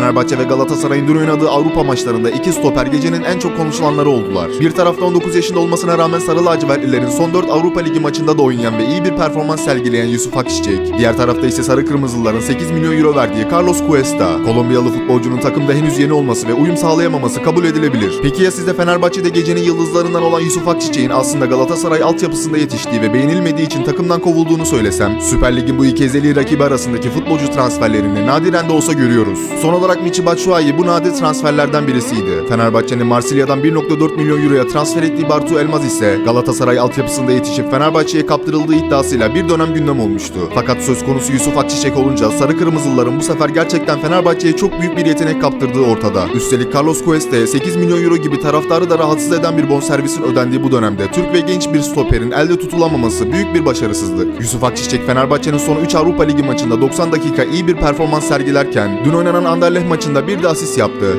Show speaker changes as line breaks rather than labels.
Fenerbahçe ve Galatasaray'ın dün oynadığı Avrupa maçlarında iki stoper gecenin en çok konuşulanları oldular. Bir tarafta 19 yaşında olmasına rağmen Sarı Lacivertlilerin son 4 Avrupa Ligi maçında da oynayan ve iyi bir performans sergileyen Yusuf Akçiçek. Diğer tarafta ise Sarı Kırmızılıların 8 milyon euro verdiği Carlos Cuesta. Kolombiyalı futbolcunun takımda henüz yeni olması ve uyum sağlayamaması kabul edilebilir. Peki ya sizde Fenerbahçe'de gecenin yıldızlarından olan Yusuf Akçiçek'in aslında Galatasaray altyapısında yetiştiği ve beğenilmediği için takımdan kovulduğunu söylesem, Süper Lig'in bu iki ezeli rakibi arasındaki futbolcu transferlerini nadiren de olsa görüyoruz. Son olarak Michi Batshuayi bu nadir transferlerden birisiydi. Fenerbahçe'nin Marsilya'dan 1.4 milyon euroya transfer ettiği Bartu Elmaz ise Galatasaray altyapısında yetişip Fenerbahçe'ye kaptırıldığı iddiasıyla bir dönem gündem olmuştu. Fakat söz konusu Yusuf Akçiçek olunca Sarı Kırmızılıların bu sefer gerçekten Fenerbahçe'ye çok büyük bir yetenek kaptırdığı ortada. Üstelik Carlos Cuesta'ya 8 milyon euro gibi taraftarı da rahatsız eden bir bonservisin ödendiği bu dönemde Türk ve genç bir stoperin elde tutulamaması büyük bir başarısızlık. Yusuf Akçiçek Fenerbahçe'nin son 3 Avrupa Ligi maçında 90 dakika iyi bir performans sergilerken dün oynanan Anderlecht maçında bir de asist yaptı.